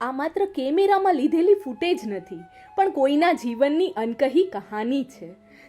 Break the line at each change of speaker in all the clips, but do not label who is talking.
આ માત્ર કેમેરામાં લીધેલી ફૂટેજ નથી, પણ કોઈના જીવનની અનકહી કહાની છે.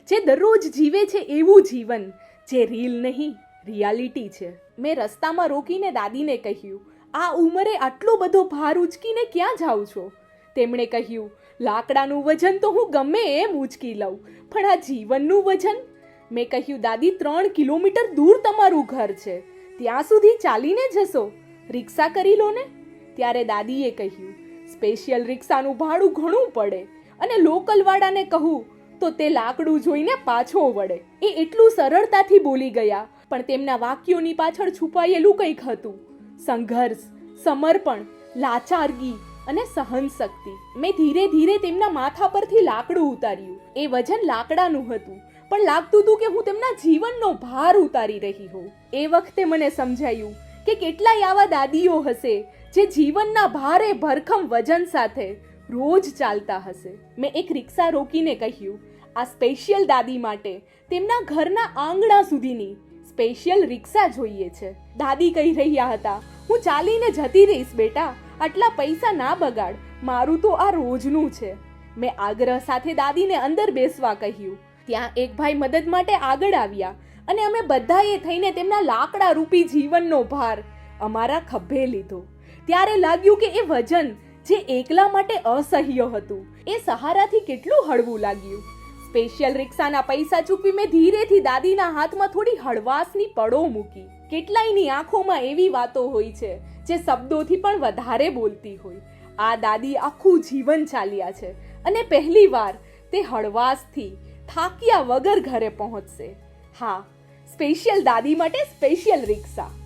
જે દરરોજ જીવે છે એવું જીવન, જે રીલ નહીં રિયાલિટી છે. મેં રસ્તામાં રોકીને દાદીને કહ્યું, આ ઉંમરે આટલો બધો ભાર ઉચકીને ક્યાં જાઉં છો? તેમણે કહ્યું, લાકડાનું વજન તો હું ગમે એમ ઉચકી લઉં, પણ આ જીવનનું વજન? મેં કહ્યું, દાદી, ત્રણ કિલોમીટર દૂર તમારું ઘર છે. ત્યાં સુધી ચાલીને જશો. રિક્ષા કરી લો ને. ત્યારે દાદીએ કહ્યું, સ્પેશિયલ રિક્ષાનું ભાડું ઘણું પડે અને લોકલવાળાને કહું તો તે લાકડું જોઈને પાછો વળે. એ એટલું સરળતાથી બોલી ગયા, પણ તેમના વાક્યોની પાછળ છુપાયેલું કંઈક હતું. સંઘર્ષ, સમર્પણ, લાચારગી અને સહનશક્તિ. મેં ધીરે ધીરે તેમના માથા પરથી લાકડું ઉતાર્યું. એ વજન લાકડાનું હતું, પણ લાગતું હતું કે હું તેમના જીવનનો ભાર ઉતારી રહી હોઉં. એ વખતે મને સમજાયું કે કેટલાય આવા દાદીઓ હશે જે જીવનના ભારે ભરખમ વજન સાથે રોજ ચાલતા હશે. મેં એક રિક્ષા રોકીને કહ્યું, આ સ્પેશિયલ દાદી માટે તેમના ઘરના આંગણા સુધીની સ્પેશિયલ રિક્ષા જોઈએ છે. દાદી કહી રહ્યા હતા, હું ચાલીને જતી રહીશ બેટા, આટલા પૈસા ના બગાડ, મારું તો આ રોજનું છે. મેં આગ્રહ સાથે દાદીને અંદર બેસવા કહ્યું, ત્યાં એક ભાઈ મદદ માટે આગળ આવ્યા અને અમે બધાએ થઈને તેમના લાકડા રૂપી જીવનનો ભાર અમારા ખભે લીધો. ત્યારે લાગ્યું કે એ વજન જે એકલા માટે અસહ્ય હતું. એ સહારાથી કેટલું હળવું લાગ્યું. સ્પેશિયલ રિક્ષાના પૈસા ચૂકવી મેં ધીરેથી દાદીના હાથમાં થોડી હળવાશની પડો મૂકી. કેટલાયની આંખોમાં એવી વાતો હોય છે, જે શબ્દોથી પણ વધારે બોલતી હોય. આ દાદી આખું જીવન ચાલ્યા છે અને પહેલી વાર તે હળવાશથી થાક્યા વગર ઘરે પહોંચશે. હા, સ્પેશિયલ દાદી માટે સ્પેશિયલ રિક્ષા.